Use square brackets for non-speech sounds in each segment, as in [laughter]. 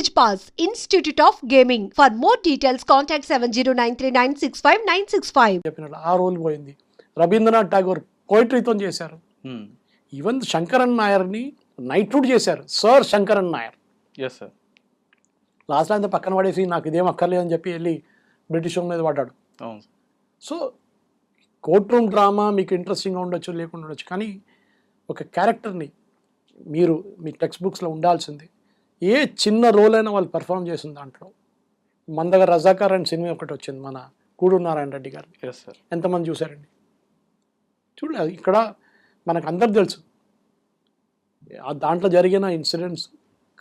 College Pass, Institute of Gaming. For more details, contact 7093965965965. చెప్పినట్లు ఆ role పోయింది. రవీంద్రనాథ్ ఠాగూర్ పోయిటరీతో చేశారు. Hmm. ఈవెన్ శంకరన్ నాయర్ని నైట్హుడ్ చేశారు. Sir Shankaran Nair. Yes sir last అంతా పక్కన పడేసి నాకు ఇదేం అక్కర్లేదు అని చెప్పి వెళ్ళి బ్రిటిష్ వాళ్ళ మీద పడ్డాడు. అవును. సో కోర్ట్ రూమ్ డ్రామా మీకు ఇంట్రెస్టింగ్గా ఉండొచ్చు లేకుండా ఉండొచ్చు. కానీ ఒక క్యారెక్టర్ని మీరు మీ టెక్స్ట్ బుక్స్లో ఉండాల్సింది. ఏ చిన్న రోల్ అయినా వాళ్ళు పెర్ఫామ్ చేసిన దాంట్లో. మన దగ్గర రజాకార్ అండ్ సినిమా ఒకటి వచ్చింది మన కూడూరు నారాయణ రెడ్డి గారు ఎస్ సార్ ఎంతమంది చూశారండి? చూడలేదు ఇక్కడ మనకు అందరు తెలుసు. ఆ దాంట్లో జరిగిన ఇన్సిడెంట్స్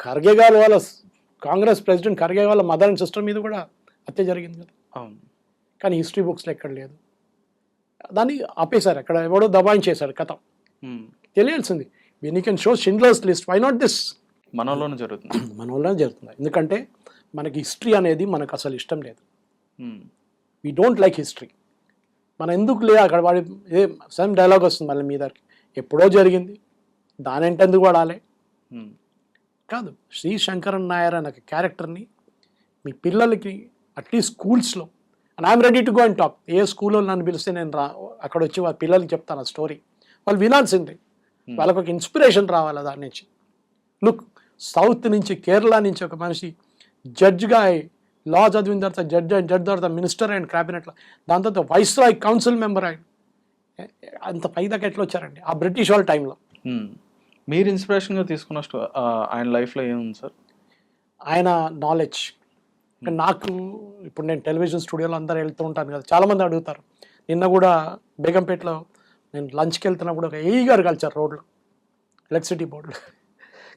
ఖర్గే గారు వాళ్ళ కాంగ్రెస్ ప్రెసిడెంట్ ఖర్గే వాళ్ళ మదర్ అండ్ సిస్టర్ మీద కూడా హత్య జరిగింది కదా. అవును. కానీ హిస్టరీ బుక్స్లో ఎక్కడ లేదు. దాన్ని ఆపేశారు అక్కడ ఎవడో దబాయించేశారు కథ. తెలియాల్సింది. When you can show Schindler's list why not this మనలోనే జరుగుతుంది. [clears throat] మన వల్ల జరుగుతుంది. ఎందుకంటే మనకి హిస్టరీ అనేది మనకు అసలు ఇష్టం లేదు. వీ డోంట్ లైక్ హిస్టరీ మన ఎందుకు లే అక్కడ వాడి ఏ సేమ్ డైలాగ్ వస్తుంది మళ్ళీ మీ దగ్గరికి. ఎప్పుడో జరిగింది. దాని అంటే ఎందుకు వాడాలి. కాదు. శ్రీ శంకరన్ నాయర్ అనే క్యారెక్టర్ని మీ పిల్లలకి అట్లీస్ట్ స్కూల్స్లో and I'm ready to go and talk a స్కూల్లో నన్ను పిలిస్తే నేను రా అక్కడ వచ్చి వాళ్ళ పిల్లలకి చెప్తాను ఆ స్టోరీ వాళ్ళు వినాల్సిందే. వాళ్ళకి ఒక ఇన్స్పిరేషన్ రావాలి దాని నుంచి. లుక్ సౌత్ నుంచి కేరళ నుంచి ఒక మనిషి జడ్జ్గా లా చదివిన తర్వాత జడ్జ్ అయిన జడ్జ్ తర్వాత మినిస్టర్ అండ్ క్యాబినెట్లో దాని తర్వాత వైస్రాయ్ కౌన్సిల్ మెంబర్ ఆయన అంత పై దాకా ఎట్లా వచ్చారండి? ఆ బ్రిటిష్ వాళ్ళ టైంలో. మీరు ఇన్స్పిరేషన్గా తీసుకున్న ఆయన లైఫ్లో ఏముంది సార్? ఆయన నాలెడ్జ్ నాకు ఇప్పుడు నేను టెలివిజన్ స్టూడియోలో అందరూ వెళ్తూ ఉంటాను కదా చాలామంది అడుగుతారు. నిన్న కూడా బేగంపేటలో నేను లంచ్కి వెళ్తున్నప్పుడు ఒక ఏఈ గారు కలిచారు రోడ్లో. ఎలక్ట్రిసిటీ బోర్డులో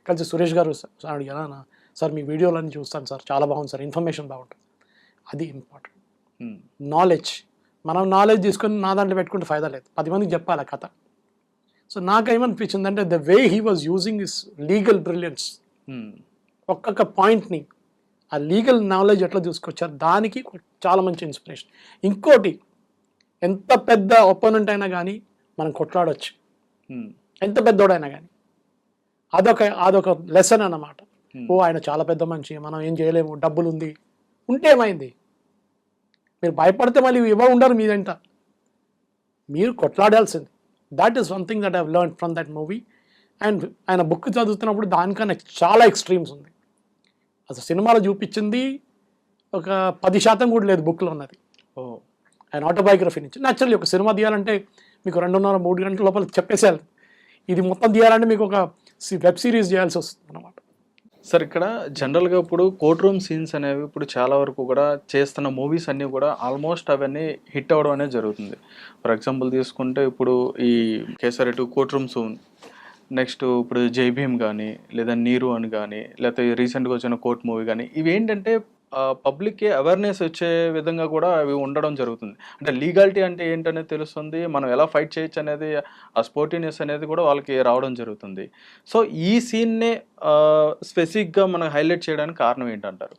కలిసి సురేష్ గారు సార్ అడిగానా సార్ మీ వీడియోలన్నీ చూస్తాను సార్ చాలా బాగుంది సార్ ఇన్ఫర్మేషన్ బాగుంటుంది. అది ఇంపార్టెంట్. నాలెడ్జ్ మనం నాలెడ్జ్ తీసుకొని నా దాంట్లో పెట్టుకుంటే ఫైదా లేదు. పది మందికి చెప్పాలి ఆ కథ? సో నాకేమనిపించింది అంటే the way he was using his legal brilliance. ఒక్కొక్క పాయింట్ని ఆ లీగల్ నాలెడ్జ్ ఎట్లా తీసుకొచ్చారు దానికి చాలా మంచి ఇన్స్పిరేషన్ ఇంకోటి ఎంత పెద్ద ఒపోనెంట్ అయినా కానీ మనం కొట్లాడొచ్చు. Hmm. ఎంత పెద్దోడైనా కానీ అదొక అదొక లెసన్ అన్నమాట. Hmm. ఓ ఆయన చాలా పెద్ద మనిషి మనం ఏం చేయలేము డబ్బులు ఉంది ఉంటే ఏమైంది? మీరు భయపడితే మళ్ళీ ఇవ్వ ఉండరు మీదంట. మీరు కొట్లాడాల్సింది. That is one thing that have learn from that movie and ఆయన బుక్ చదువుతున్నప్పుడు దానికన్నా చాలా ఎక్స్ట్రీమ్స్ ఉంది. అసలు సినిమాలో చూపించింది ఒక పది శాతం కూడా లేదు బుక్లో ఉన్నది. ఓ. ఆయన ఆటోబయోగ్రఫీ నుంచి. న్యాచురల్లీ ఒక సినిమా తీయాలంటే మీకు రెండున్నర మూడు గంటల లోపల చెప్పేసేయాలి. ఇది మొత్తం తీయాలంటే మీకు ఒక వెబ్ సిరీస్ చేయాల్సి వస్తుంది అనమాట సార్ ఇక్కడ జనరల్గా ఇప్పుడు కోర్ట్ రూమ్ సీన్స్ అనేవి ఇప్పుడు చాలా వరకు కూడా చేస్తున్న మూవీస్ అన్నీ కూడా ఆల్మోస్ట్ అవన్నీ హిట్ అవ్వడం అనేది జరుగుతుంది. ఫర్ ఎగ్జాంపుల్ తీసుకుంటే ఇప్పుడు ఈ Kesari two court room soon next ఇప్పుడు జై భీమ్ కానీ లేదా నీరు అని కానీ లేకపోతే రీసెంట్గా వచ్చిన కోర్ట్ మూవీ కానీ ఇవి ఏంటంటే పబ్లిక్కి అవేర్నెస్ వచ్చే విధంగా కూడా అవి ఉండడం జరుగుతుంది. అంటే లీగాలిటీ అంటే ఏంటనేది తెలుస్తుంది మనం ఎలా ఫైట్ చేయొచ్చు అనేది ఆ స్పోర్టినెస్ అనేది కూడా వాళ్ళకి రావడం జరుగుతుంది. సో ఈ సీన్నే స్పెసిఫిక్గా మనం హైలైట్ చేయడానికి కారణం ఏంటంటారు?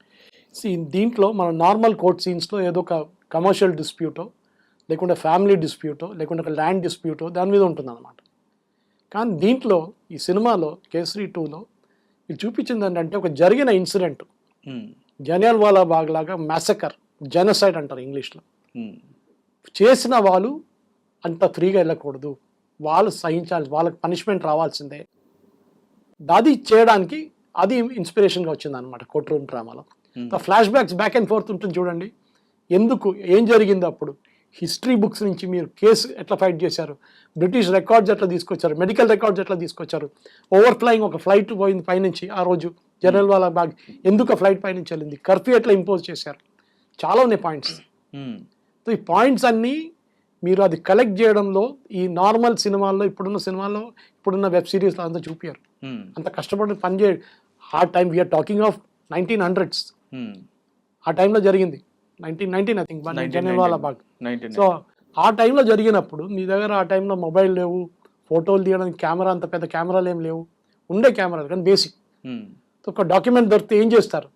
See, దీంట్లో మన నార్మల్ కోర్ట్ సీన్స్లో ఏదో ఒక కమర్షియల్ డిస్ప్యూటో లేకుంటే ఫ్యామిలీ డిస్ప్యూటో లేకుంటే ఒక ల్యాండ్ డిస్ప్యూటో దాని మీద ఉంటుంది అనమాట కానీ దీంట్లో ఈ సినిమాలో కేసరి టూలో ఇది చూపించింది ఏంటంటే ఒక జరిగిన ఇన్సిడెంట్ ఉమ్, జనియాల్ వాలా బాగ్ లాగా మ్యాసకర్ జెనసైడ్ అంటారు ఇంగ్లీష్లో. ఉమ్, చేసిన వాళ్ళు అంత ఫ్రీగా వెళ్ళకూడదు. వాళ్ళు సహించాలి వాళ్ళకి పనిష్మెంట్ రావాల్సిందే. అది చేయడానికి అది ఇన్స్పిరేషన్గా వచ్చింది అనమాట కోర్ట్ రూమ్ డ్రామాలో Hmm. Flash backs back and forth ఉంటుంది చూడండి. ఎందుకు ఏం జరిగింది అప్పుడు? హిస్టరీ బుక్స్ నుంచి మీరు కేసు ఎట్లా ఫైట్ చేశారు? బ్రిటిష్ రికార్డ్స్ ఎట్లా తీసుకొచ్చారు? మెడికల్ రికార్డ్స్ ఎట్లా తీసుకొచ్చారు? ఓవర్ ఫ్లయింగ్ ఒక ఫ్లైట్ పోయింది పైనుంచి ఆ రోజు. జనరల్ వాళ్ళ బ్యాగ్ ఎందుకు ఆ ఫ్లైట్ పైనుంచి వెళ్ళింది? కర్ఫ్యూ ఎట్లా ఇంపోజ్ చేశారు? చాలా ఉన్నాయి పాయింట్స్ సో ఈ పాయింట్స్ అన్నీ మీరు అది కలెక్ట్ చేయడంలో ఈ నార్మల్ సినిమాల్లో ఇప్పుడున్న సినిమాల్లో ఇప్పుడున్న వెబ్ సిరీస్లో అంతా చూపించారు అంత కష్టపడి పని చేయ ఆ time we are talking of nineteen hundreds. ఆ టైంలో జరిగింది. Nineteen nineteen I think back. 1990. So ఆ టైంలో జరిగినప్పుడు మీ దగ్గర ఆ టైంలో మొబైల్ లేవు ఫోటోలు తీయడానికి కెమెరా అంత పెద్ద కెమెరాలు ఏం లేవు. ఉండే కెమెరాలు కానీ బేసిక్ ఒక డాక్యుమెంట్ దొరికితే ఏం చేస్తారు?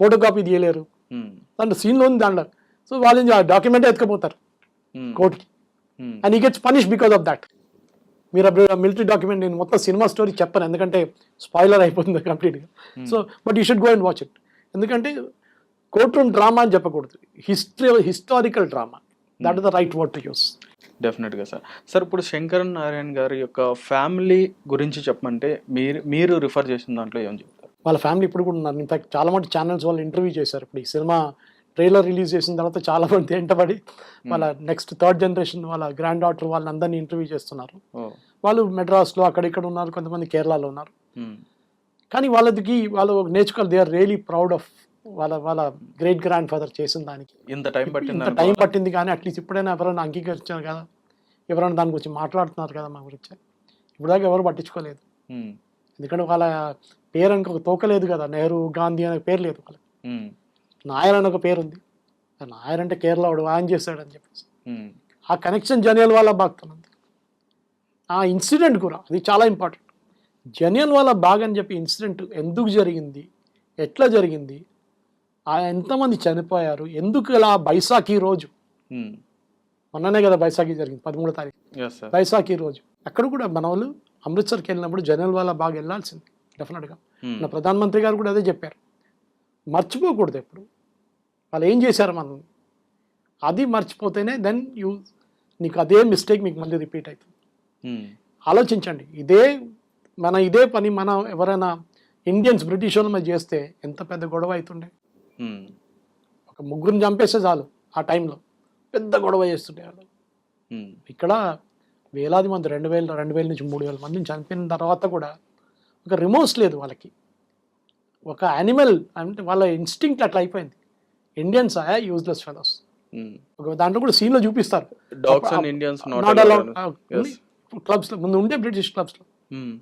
Photo copy తీయలేరు. ఉమ్, దాంట్లో సీన్లో ఉంది దాంట్లో. సో వాళ్ళు? ఆ డాక్యుమెంట్ ఎత్తుకపోతారు. కోర్టుకి and he gets punish because of that మీరు అప్పుడు మిలిటరీ డాక్యుమెంట్ నేను మొత్తం సినిమా స్టోరీ చెప్పను. ఎందుకంటే స్పాయిలర్ అయిపోతుంది కంప్లీట్గా so but you should go and watch it ఎందుకంటే కోర్ట్ రూమ్ డ్రామా అని చెప్పకూడదు. History historical drama that is the right word to use డెఫినెట్గా సార్. సార్ ఇప్పుడు శంకరన్ నారాయణ గారి యొక్క ఫ్యామిలీ గురించి చెప్పమంటే మీరు మీరు రిఫర్ చేసిన దాంట్లో ఏం చెప్తారు వాళ్ళ ఫ్యామిలీ ఇప్పుడు కూడా ఉన్నారు. ఇన్ఫాక్ట్ చాలా మంది ఛానల్స్ వాళ్ళు ఇంటర్వ్యూ చేశారు. ఇప్పుడు ఈ సినిమా ట్రైలర్ రిలీజ్ చేసిన తర్వాత చాలా మంది వెంటబడి వాళ్ళ నెక్స్ట్ థర్డ్ జనరేషన్ వాళ్ళ గ్రాండ్ డాటర్ వాళ్ళందరినీ ఇంటర్వ్యూ చేస్తున్నారు. వాళ్ళు మెడ్రాస్లో అక్కడిక్కడ ఉన్నారు. కొంతమంది కేరళలో ఉన్నారు. కానీ వాళ్ళకి వాళ్ళు నేర్చుకోవాలి. They are really proud of వాళ్ళ వాళ్ళ గ్రేట్ గ్రాండ్ ఫాదర్ చేసిన దానికి. ఇంత టైం పట్టింది ఇంత టైం పట్టింది కానీ అట్లీస్ట్ ఇప్పుడైనా ఎవరైనా అంగీకరించారు కదా. ఎవరైనా దాని గురించి మాట్లాడుతున్నారు కదా మా గురించి. ఇప్పుడు దాకా ఎవరు పట్టించుకోలేదు. ఎందుకంటే వాళ్ళ పేరు అనుకో ఒక తోకలేదు కదా నెహ్రూ గాంధీ అనే పేరు లేదు వాళ్ళకి. నాయర్ అని ఒక పేరు ఉంది నాయర్ అంటే కేరళ వాడు ఆయన చేశాడని చెప్పేసి. మ్మ్. ఆ కనెక్షన్ జనియల్ వాళ్ళ బాగుతుంది ఆ ఇన్సిడెంట్ కూడా అది చాలా ఇంపార్టెంట్. జనియల్ వాళ్ళ బాగ్ అని చెప్పి ఇన్సిడెంట్ ఎందుకు జరిగింది ఎట్లా జరిగింది ఆ ఎంతమంది చనిపోయారు ఎందుకు ఇలా బైసాఖి రోజు. మొన్ననే కదా బైసాఖి జరిగింది పదమూడో తారీఖు. బైసాఖి రోజు. అక్కడ కూడా మన వాళ్ళు అమృత్సర్కి వెళ్ళినప్పుడు జనరల్ వాళ్ళ బాగా వెళ్ళాల్సింది. డెఫినెట్గా. మన ప్రధానమంత్రి గారు కూడా అదే చెప్పారు. మర్చిపోకూడదు ఎప్పుడు. వాళ్ళు ఏం చేశారు మనం అది మర్చిపోతేనే దెన్ యూ నీకు అదే మిస్టేక్ మీకు మళ్ళీ రిపీట్ అవుతుంది. ఆలోచించండి. ఇదే మన ఇదే పని మన ఎవరైనా ఇండియన్స్ బ్రిటిష్ వాళ్ళ మీద చేస్తే ఎంత పెద్ద గొడవ అవుతుండే. ఒక ముగ్గురిని చంపేస్తే చాలు ఆ టైంలో. పెద్ద గొడవ చేస్తుండే వాళ్ళు. ఇక్కడ వేలాది మంది రెండు వేల రెండు వేల నుంచి మూడు వేల మందిని చనిపోయిన తర్వాత కూడా ఒక రిమోర్స్ లేదు వాళ్ళకి. ఒక యానిమల్ అంటే వాళ్ళ ఇన్స్టింక్ట్ అట్లా అయిపోయింది. ఇండియన్స్ ఆయా యూజ్లెస్ ఫెలోస్ మ్మ్. ఒక దాంట్లో కూడా సీన్లో చూపిస్తారు. క్లబ్స్లో ముందు ఉండే బ్రిటిష్ క్లబ్స్లో మ్మ్.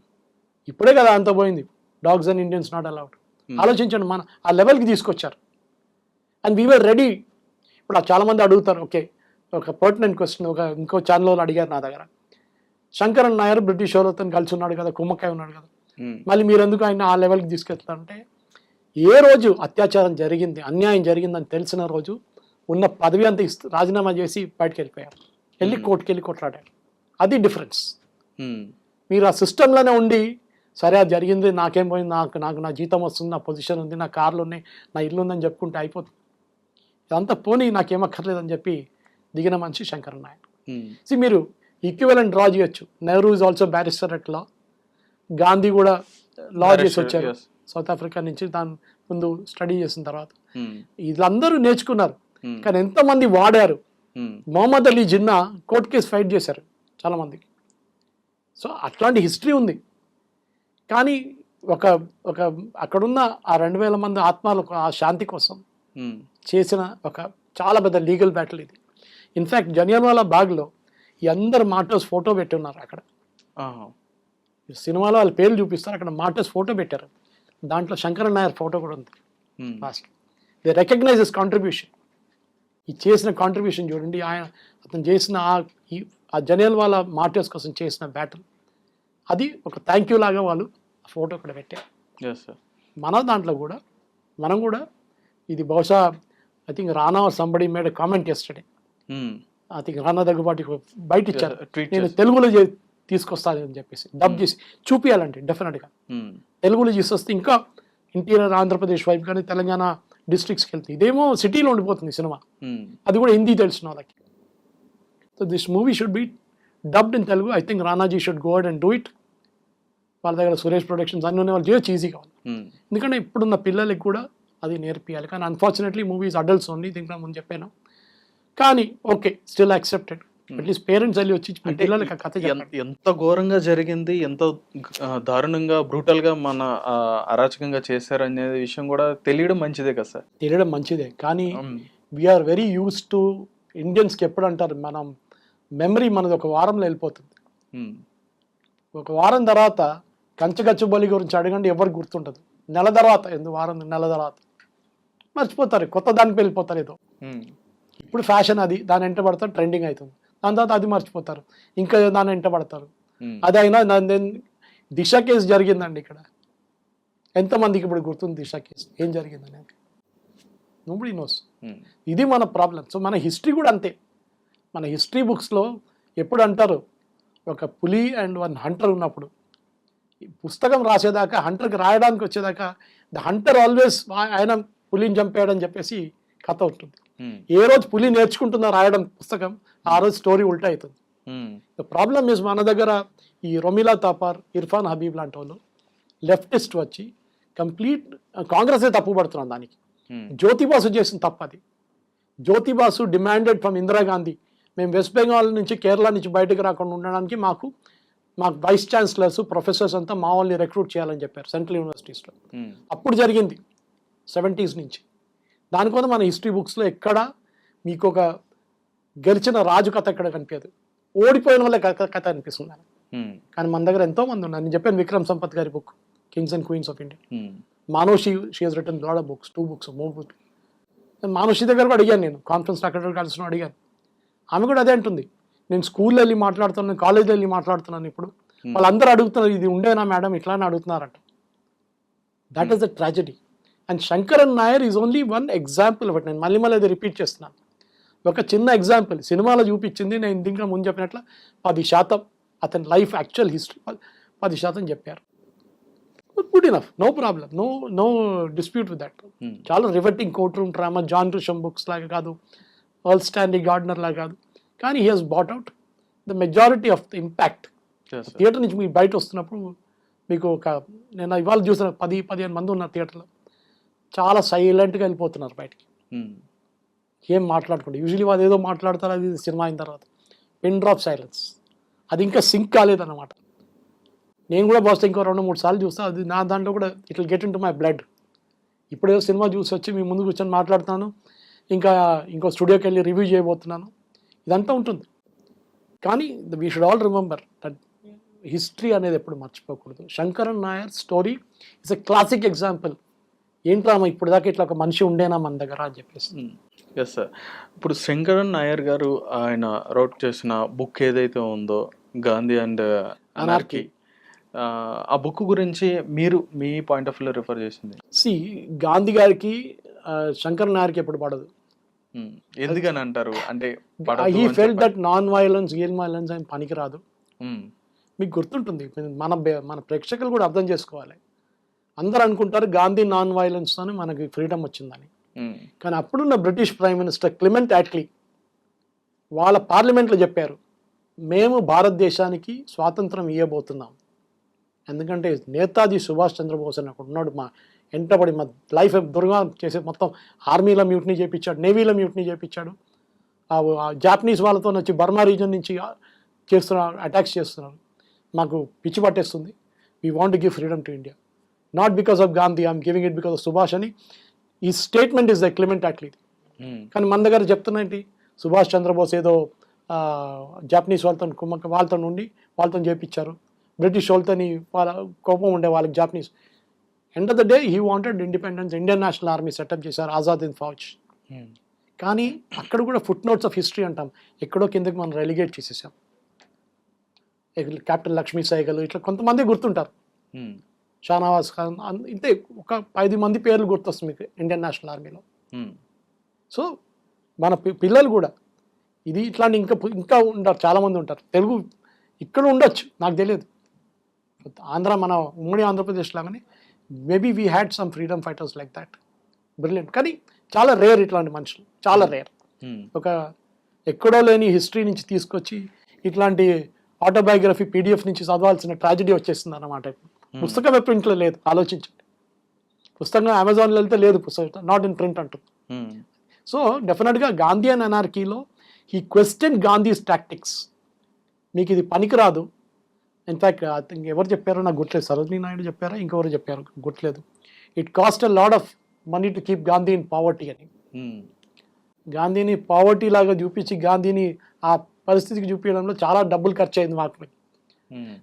ఇప్పుడే కదా అంత పోయింది. Dogs and Indians not allowed ఆలోచించండి మన ఆ లెవెల్కి తీసుకొచ్చారు. అండ్ వీఆర్ రెడీ ఇప్పుడు ఆ చాలా మంది అడుగుతారు ఓకే ఒక పర్టనెంట్ క్వశ్చన్ ఒక ఇంకో ఛానల్ వాళ్ళు అడిగారు నా దగ్గర. శంకరన్ నాయర్ బ్రిటిష్ వాళ్ళతో కలిసి ఉన్నాడు కదా కుమ్మకాయ ఉన్నాడు కదా. మళ్ళీ మీరు ఎందుకు ఆయన ఆ లెవెల్కి తీసుకెళ్తారంటే ఏ రోజు అత్యాచారం జరిగింది అన్యాయం జరిగిందని తెలిసిన రోజు ఉన్న పదవి అంతా ఇస్తూ రాజీనామా చేసి బయటకు వెళ్ళిపోయారు వెళ్ళి కోర్టుకి వెళ్ళి కొట్లాడారు. అది డిఫరెన్స్. మ్మ్. మీరు ఆ సిస్టంలోనే ఉండి సరే అది జరిగింది నాకేం పోయింది నాకు నాకు నా జీతం వస్తుంది నా పొజిషన్ ఉంది నా కార్లు ఉన్నాయి నా ఇల్లు ఉందని చెప్పుకుంటే అయిపోతుంది. ఇదంతా పోనీ నాకేం అక్కర్లేదని చెప్పి దిగిన మనిషి శంకర్ మ్మ్. సి మీరు ఈక్వలెంట్ డ్రా చేయొచ్చు. Nehru is also barrister at law Gandhi కూడా లా చేసి వచ్చారు. సౌత్ ఆఫ్రికా నుంచి దాని ముందు స్టడీ చేసిన తర్వాత మ్మ్. వీళ్ళందరూ నేర్చుకున్నారు మ్మ్. కానీ ఎంతమంది వాడారు మ్మ్. Mohammad Ali Jinnah court case fight చేశారు చాలామందికి సో అట్లాంటి హిస్టరీ ఉంది కానీ ఒక ఒక అక్కడున్న ఆ రెండు వేల మంది ఆత్మలకు ఆ శాంతి కోసం. చేసిన ఒక చాలా పెద్ద లీగల్ బ్యాటిల్ ఇది ఇన్ఫ్యాక్ట్ జనియాన్వాలా బాగ్లో ఈ అందరు మాటోస్ ఫోటో పెట్టి ఉన్నారు అక్కడ సినిమాలో వాళ్ళ పేర్లు చూపిస్తారు. అక్కడ మాటోస్ ఫోటో పెట్టారు. దాంట్లో శంకర నాయర్ ఫోటో కూడా ఉంది. Last they recognize his contribution ఈ చేసిన కాంట్రిబ్యూషన్ చూడండి. ఆయన అతను చేసిన ఆ ఈ ఆ జనియల్ వాళ్ళ మార్టర్స్ కోసం చేసిన బ్యాటిల్ అది ఒక థ్యాంక్ యూ లాగా వాళ్ళు ఆ ఫోటో అక్కడ పెట్టారు. మన దాంట్లో కూడా మనం కూడా ఇది బహుశా I think Rana somebody made comment చేస్తాడే. I think Rana Daggubati బయట ఇచ్చారు. నేను. తెలుగులో తీసుకొస్తాను అని చెప్పేసి డబ్ చేసి చూపించాలంటే డెఫినెట్గా. తెలుగులో తీసుకొస్తే ఇంకా ఇంటీరియర్ ఆంధ్రప్రదేశ్ వైపు కానీ తెలంగాణ డిస్ట్రిక్ట్స్కి వెళ్తుంది ఇదేమో సిటీలో ఉండిపోతుంది సినిమా. అది కూడా హిందీ తెలిసిన వాళ్ళకి. So this movie should be dubbed in Telugu I think రానాజీ should go and do it వాళ్ళ దగ్గర సురేష్ ప్రొడక్షన్స్ అన్నీ వాళ్ళు చేయొచ్చు ఈజీగా. ఎందుకంటే ఇప్పుడున్న పిల్లలకి కూడా అది నేర్పియాలి. కానీ అన్ఫార్చునేట్లీ మూవీస్ అడల్ట్స్ ఓన్లీ దీంట్లో ముందు చెప్పాను. కానీ okay still accepted at least parents వెళ్ళి వచ్చి పిల్లలకి ఆ కథ ఎంత ఘోరంగా జరిగింది ఎంత దారుణంగా బ్రూటల్గా మన అరాచకంగా చేశారనే విషయం కూడా తెలియడం మంచిదే కదా సార్. తెలియడం మంచిదే. కానీ. We are very used to ఇండియన్స్కి ఎప్పుడు అంటారు మనం మెమరీ మనది ఒక వారంలో వెళ్ళిపోతుంది. మ్మ్. ఒక వారం తర్వాత కంచగచ్చుబలి గురించి అడగండి ఎవరికి గుర్తుండదు. నెల తర్వాత ఎందుకు వారం నెల తర్వాత. మర్చిపోతారు కొత్త దానికి వెళ్ళిపోతారు ఏదో. మ్మ్. ఇప్పుడు ఫ్యాషన్ అది దాని వెంట పడతారు ట్రెండింగ్ అవుతుంది. దాని తర్వాత అది మర్చిపోతారు. ఇంకా దాని వెంట పడతారు. అది అయినా దిశ కేసు జరిగిందండి ఇక్కడ. ఎంతమందికి ఇప్పుడు గుర్తుంది దిశ కేసు? ఏం జరిగింది అనేది? Nobody knows. ఇది మన ప్రాబ్లం సో మన హిస్టరీ కూడా అంతే. మన హిస్టరీ బుక్స్లో ఎప్పుడు అంటారు? ఒక పులి అండ్ వన్ హంటర్ ఉన్నప్పుడు. పుస్తకం రాసేదాకా హంటర్కి రాయడానికి వచ్చేదాకా ద హంటర్ ఆల్వేస్ ఆయన పులిని చంపాడని చెప్పేసి కథ ఉంటుంది. ఏ రోజు పులి నేర్చుకుంటుందో రాయడం పుస్తకం ఆ రోజు స్టోరీ ఉల్టా అవుతుంది. ద ప్రాబ్లమ్ ఇస్ మన దగ్గర ఈ రొమిలా తాపార్ ఇర్ఫాన్ హబీబ్ లాంటి వాళ్ళు లెఫ్టిస్ట్ వచ్చి కంప్లీట్ కాంగ్రెసే తప్పు పడుతున్నాం దానికి. ఉమ్, జ్యోతిబాసు చేసిన తప్పు అది. జ్యోతిబాసు డిమాండెడ్ ఫ్రమ్ ఇందిరాగాంధీ మేము వెస్ట్ బెంగాల్ నుంచి కేరళ నుంచి బయటకు రాకుండా ఉండడానికి మాకు మాకు వైస్ ఛాన్సలర్స్ ప్రొఫెసర్స్ అంతా మా వాళ్ళని రిక్రూట్ చేయాలని చెప్పారు సెంట్రల్ యూనివర్సిటీస్లో ఉమ్, అప్పుడు జరిగింది సెవెంటీస్ నుంచి. దానికోసం మన హిస్టరీ బుక్స్లో ఎక్కడ మీకు ఒక గెలిచిన రాజు కథ ఎక్కడ కనిపించదు ఓడిపోయిన వాళ్ళ కథ అనిపిస్తుంది కానీ మన దగ్గర ఎంతో మంది ఉన్నారు. నేను చెప్పాను విక్రమ్ సంపత్ గారి book kings and queens of India Manav she she he's written lot of books two books మూడు బుక్స్ మానవ్ షీ దగ్గర కూడా అడిగాను నేను. కాన్ఫరెన్స్ అక్కడ కలిసిన అడిగాను. ఆమె కూడా అదే అంటుంది. నేను స్కూల్లో వెళ్ళి మాట్లాడుతున్నాను కాలేజ్లో వెళ్ళి మాట్లాడుతున్నాను ఇప్పుడు. వాళ్ళందరూ అడుగుతున్నారు ఇది ఉండేనా మేడం ఇట్లానే అడుగుతున్నారంట. That is the tragedy and Shankaran Nair is only one example but నేను మళ్ళీ మళ్ళీ అది రిపీట్ చేస్తున్నాను. ఒక చిన్న ఎగ్జాంపుల్ సినిమాలో చూపించింది నేను దీంట్లో ముందు చెప్పినట్లు పది శాతం అతని లైఫ్ యాక్చువల్ హిస్టరీ పది శాతం చెప్పారు. Good enough no problem no no dispute with that చాలా riveting court room drama John Grisham books లాగా కాదు ఆల్ స్టాండీ గార్డనర్ లాగా కాదు. కానీ he has brought out the majority of the impact. Theatre నుంచి మీకు బయట వస్తున్నప్పుడు మీకు ఒక నేను ఇవాళ చూసిన పది పదిహేను మంది ఉన్నారు థియేటర్లో చాలా సైలెంట్గా వెళ్ళిపోతున్నారు బయటికి. ఏం మాట్లాడుకుంటే యూజువలీ వాళ్ళు ఏదో మాట్లాడతారు అది సినిమా అయిన తర్వాత. పిన్ డ్రాప్ సైలెన్స్ అది ఇంకా సింక్ కాలేదన్నమాట. నేను కూడా బస్ ఇంకో రెండు మూడు సార్లు చూస్తా. అది నా దాంట్లో కూడా ఇట్లా get in to my blood ఇప్పుడేదో సినిమా చూసి వచ్చి మీ ముందు కూర్చొని మాట్లాడుతున్నాను ఇంకా ఇంకో స్టూడియోకి వెళ్ళి రివ్యూ చేయబోతున్నాను. ఇదంతా ఉంటుంది. కానీ we should all remember that history అనేది ఎప్పుడు మర్చిపోకూడదు. Shankaran Nair story it's a classic example ఏంట్రా ఇప్పుడు దాకా ఇట్లా ఒక మనిషి ఉండేనా మన దగ్గర అని చెప్పేసి. ఎస్ సార్ ఇప్పుడు శంకరన్ నాయర్ గారు ఆయన రౌట్ చేసిన బుక్ ఏదైతే ఉందో గాంధీ అండ్ అనార్కీ ఆ బుక్ గురించి మీరు మీ పాయింట్ ఆఫ్ వ్యూ రిఫర్ చేసింది. సి గాంధీ గారికి శంకర్ నాయర్కి ఎప్పుడు పడదు. ఎందుకని అంటారు? అంటే హీ అని ఫెల్ చెప్పండి. దట్ నాన్ వైలెన్స్ గేల్ వైలెన్స్ ఆయన పనికిరాదు. మీకు గుర్తుంటుంది మన మన ప్రేక్షకులు కూడా అర్థం చేసుకోవాలి. అందరూ అనుకుంటారు గాంధీ నాన్ వైలెన్స్తోనే మనకి ఫ్రీడమ్ వచ్చిందని. కానీ అప్పుడున్న British prime minister Clement Attlee వాళ్ళ పార్లమెంట్లో చెప్పారు మేము భారతదేశానికి స్వాతంత్రం ఇవ్వబోతున్నాం ఎందుకంటే నేతాజీ సుభాష్ చంద్రబోస్ అని అక్కడ ఉన్నాడు మా ఎంటబడి మా లైఫ్ దుర్గా చేసే మొత్తం ఆర్మీలో మ్యూట్నీ చేయించాడు నేవీలో మ్యూట్నీ ఆ జాపనీస్ వాళ్ళతో వచ్చి బర్మా రీజన్ నుంచి చేస్తున్నారు అటాక్స్ చేస్తున్నారు. మాకు పిచ్చి పట్టేస్తుంది. We want give freedom to India not because of Gandhi I'm giving it because of Subhash అని ఈ statement is the Clement Attlee um, కానీ మన దగ్గర చెప్తున్నట్టు సుభాష్ చంద్రబోస్ ఏదో జాపనీస్ వాళ్ళతో కుమ్మక్క వాళ్ళతో ఉండి వాళ్ళతో చేపించారు. బ్రిటిష్ వాళ్ళతోని వాళ్ళ కోపం ఉండే వాళ్ళకి Japanese end of the day he wanted independence Indian national army setup చేశారు ఆజాద్ ఇన్ ఫౌజ్ కానీ అక్కడ కూడా ఫుట్ నోట్స్ ఆఫ్ హిస్టరీ అంటాం. ఎక్కడో కిందకి మనం రెలిగేట్ చేసేసాం. కెప్టెన్ లక్ష్మీ సైగల్ ఇట్లా కొంతమంది గుర్తుంటారు. ఉమ్, షానవాజ్ ఖాన్ అన్- ఇంతే ఒక ఐదు మంది పేర్లు గుర్తొస్తుంది మీకు ఇండియన్ నేషనల్ ఆర్మీలో. సో మన పి- పిల్లలు కూడా ఇది ఇట్లాంటి ఇంకా ఇంకా ఉంటారు చాలామంది ఉంటారు. తెలుగు ఇక్కడ ఉండొచ్చు నాకు తెలియదు. ఆంధ్ర మన ఉమ్మడి ఆంధ్రప్రదేశ్ లాగానే maybe we had some freedom fighters like that brilliant కానీ చాలా రేర్ ఇట్లాంటి మనుషులు చాలా రేర్ ఒక ఎక్కడో లేని హిస్టరీ నుంచి తీసుకొచ్చి ఇట్లాంటి ఆటోబయోగ్రఫీ పీడిఎఫ్ నుంచి చదవాల్సిన ట్రాజడీ వచ్చేస్తుంది అన్నమాట పుస్తకం ఎప్పుడు ఇంట్లో లేదు? ఆలోచించండి. పుస్తకం అమెజాన్లో వెళ్తే లేదు పుస్తకం నాట్ ఇన్ ప్రింట్ అంటుంది సో డెఫినెట్గా గాంధీ అండ్ అనార్కీలో ఈ క్వశ్చన్ గాంధీస్ టాక్టిక్స్ మీకు ఇది పనికిరాదు. ఇన్ఫ్యాక్ట్ ఎవరు చెప్పారో నాకు గుర్తులేదు. సరోజినీ నాయుడు చెప్పారా? ఇంకెవరు చెప్పారు గుర్తులేదు. It cost a lot of money to keep Gandhi in poverty అని. ఉమ్, గాంధీని పావర్టీ లాగా చూపించి గాంధీని ఆ పరిస్థితికి చూపించడంలో చాలా డబ్బులు ఖర్చు అయింది మాకు.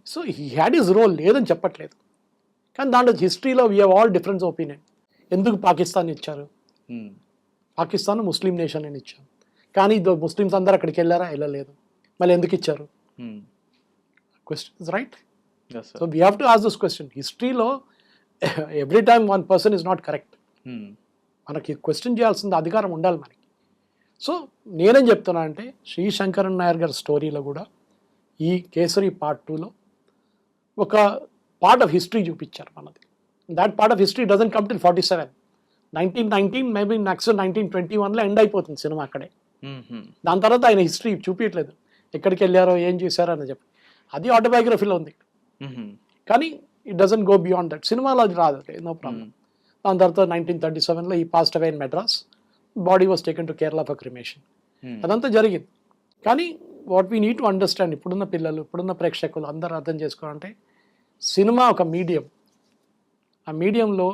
So he had his role లేదని చెప్పట్లేదు. కానీ దాంట్లో హిస్టరీలో వీ ఆల్ డిఫరెన్స్ ఒపీనియన్ ఎందుకు పాకిస్తాన్ ఇచ్చారు? ఉమ్, పాకిస్తాన్ ముస్లిం నేషన్ అని ఇచ్చారు. కానీ ముస్లిమ్స్ అందరు అక్కడికి వెళ్ళారా? వెళ్ళలేదు. మళ్ళీ ఎందుకు ఇచ్చారు? Question is right. So we have to ask this question హిస్టరీలో every time one person is not correct మనకి క్వశ్చన్ చేయాల్సిన అధికారం ఉండాలి మనకి. సో నేనేం చెప్తున్నా అంటే శ్రీ శంకరన్ నాయర్ గారి స్టోరీలో కూడా ఈ కేసరి పార్ట్ టూలో ఒక పార్ట్ ఆఫ్ హిస్టరీ చూపించారు మనది. That part of history doesn't come till forty seven nineteen nineteen maybe next nineteen twenty వన్లో ఎండ్ అయిపోతుంది సినిమా అక్కడే. దాని తర్వాత ఆయన హిస్టరీ చూపించట్లేదు ఎక్కడికి వెళ్ళారో ఏం చేశారో అని చెప్పి. అది ఆటోబయోగ్రఫీలో ఉంది. కానీ it doesn't go beyond that సినిమాలో అది రాదు నో ప్రాబ్లం దాని తర్వాత నైన్టీన్ థర్టీ సెవెన్లో he passed away in Madras body was taken to Kerala for cremation. అదంతా జరిగింది. కానీ what we need to understand ఇప్పుడున్న పిల్లలు ఇప్పుడున్న ప్రేక్షకులు అందరూ అర్థం చేసుకోవాలంటే సినిమా ఒక మీడియం. ఆ మీడియంలో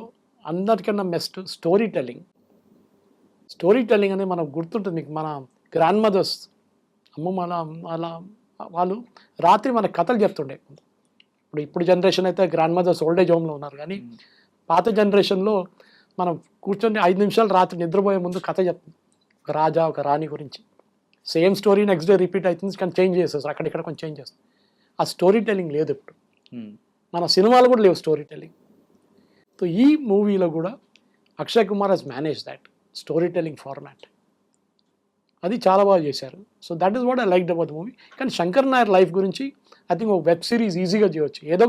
అందరికన్నా best story telling story telling అనేది మనకు గుర్తుంటుంది. మీకు మన గ్రాండ్ మదర్స్ అమ్మమ్మ అలా అలా వాళ్ళు రాత్రి మనకు కథలు చెప్తుండే. ఇప్పుడు ఇప్పుడు జనరేషన్ అయితే గ్రాండ్ మదర్స్ ఓల్డేజ్ హోమ్లో ఉన్నారు. కానీ పాత జనరేషన్లో మనం కూర్చొని ఐదు నిమిషాలు రాత్రి నిద్రపోయే ముందు కథ చెప్తుంది ఒక రాజా ఒక రాణి గురించి. Same story next day repeat అవుతుంది. కానీ చేంజ్ చేసేస్తారు. అక్కడిక్కడ కొంచెం చేంజ్ చేస్తారు. ఆ స్టోరీ టెల్లింగ్ లేదు ఇప్పుడు. మన సినిమాలు కూడా లేవు స్టోరీ టెల్లింగ్ సో ఈ మూవీలో కూడా Akshay Kumar he's managed that storytelling format అది చాలా బాగా చేశారు. So that is what I like about movie కానీ శంకర్ నాయర్ లైఫ్ గురించి ఐ థింక్ ఒక వెబ్ సిరీస్ ఈజీగా చేయొచ్చు. ఏదో ఒక